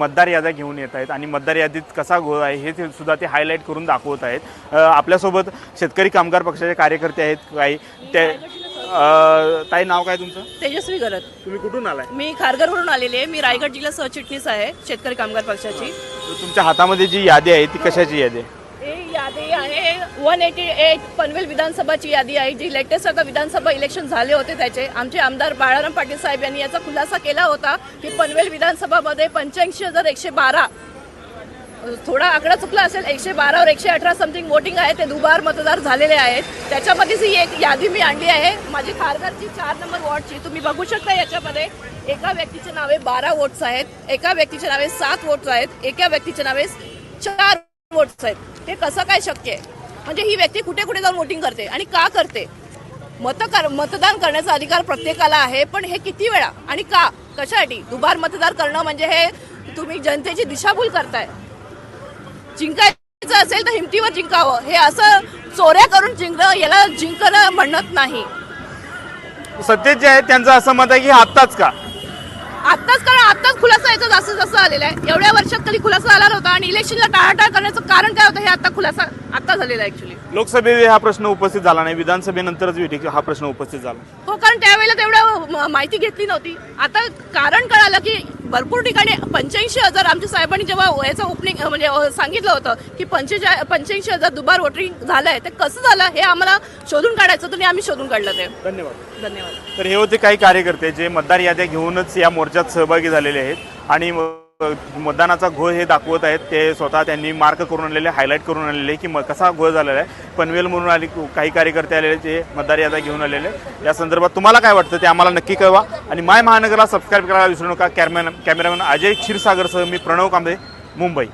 मतदार याद्या घेऊन येत आहेत आणि मतदार यादीत कसा घोळ आहे हे ते सुद्धा ते हायलाईट करून दाखवत आहेत. आपल्यासोबत शेतकरी कामगार पक्षाचे कार्यकर्ते आहेत काही. ते ताई नाव काय तुमचं? तेजस्वी गरज. तुम्ही कुठून आलाय? मी खारघरवरून आलेली आहे. मी रायगड जिल्हा सहचिटणीस आहे शेतकरी कामगार पक्षाची. तुमच्या हातामध्ये जी यादी आहे ती कशाची यादी आहे? यादी आहे. वन एटी एट पनवेल विधानसभाची यादी आहे. जी लेटेस्ट आता विधानसभा इलेक्शन झाले होते त्याचे. आमचे आमदार बाळाराम पाटील साहेब यांनी याचा खुलासा केला होता की पनवेल विधानसभामध्ये पंच्याऐंशी हजार एकशे बारा थोडा आकडा चुकला असेल एकशे बारावर एकशे अठरा समथिंग वोटिंग आहे. ते दुबार मतदार झालेले आहेत. त्याच्यामध्येच ही एक यादी मी आणली आहे. माझी खारघरची चार नंबर वॉर्डची. तुम्ही बघू शकता याच्यामध्ये एका व्यक्तीचे नावे बारा वोट्स आहेत. एका व्यक्तीचे नावे सात वोट्स आहेत. एका व्यक्तीचे नावे चार वोट्स आहेत. हे कसं काय शक्य आहे? म्हणजे ही व्यक्ती कुठे कुठे जाऊन वोटिंग करते आणि का करते? मत कर मतदान करण्याचा अधिकार प्रत्येकाला आहे पण हे किती वेळा आणि का? कशासाठी? दुबार मतदार करणं म्हणजे हे तुम्ही जनतेची दिशाभूल करताय. जिंकायचं असेल तर हिमतीवर जिंकावं. हे असं चोऱ्या करून जिंकणं याला जिंकणं म्हणत नाही. सत्तेत जे आहे त्यांचं असं मत आहे की आत्ताच का? आत्ताच कारण आत्ताच खुलासा याचा जास्त आलेला आहे. एवढ्या वर्षात कधी खुलासा आला नव्हता आणि इलेक्शनला टाळाटाळ करण्याचं कारण काय होतं हे आता खुलासा आता झालेला आहे ऍक्च्युली लोकसभेत हा प्रश्न उपस्थित झाला नाही. विधानसभेनंतरच विधी- हा प्रश्न उपस्थित झाला. हो कारण त्यावेळेला तेवढं म- माहिती घेतली नव्हती. आता कारण कळालं की भरपूर ठिकाणी पंच्याऐंशी हजार आमच्या साहेबांनी जेव्हा याचं ओपनिंग म्हणजे अ, सांगितलं होतं की पंचेचा पंच्याऐंशी हजार दुबार वोटिंग झालंय ते कसं झालं हे आम्हाला शोधून काढायचं होतं आणि आम्ही शोधून काढलं ते. धन्यवाद. धन्यवाद. तर हे होते काही कार्यकर्ते जे मतदार याद्या घेऊनच या मोर्चात सहभागी झालेले आहेत. आणि मतदानाचा घोळ हे दाखवत आहेत. ते स्वतः त्यांनी मार्क करून आणलेले हायलाईट करून आणलेले की म कसा घोळ झालेला आहे. पनवेल म्हणून आले काही कार्यकर्ते आलेले जे मतदार यादा घेऊन आलेले या संदर्भात तुम्हाला काय वाटतं ते आम्हाला नक्की कळवा. आणि माय महानगरला सबस्क्राईब करायला विसरू नका. कॅमेरा कॅमेरामॅन अजय क्षीरसागरसह मी प्रणव कांबळे मुंबई.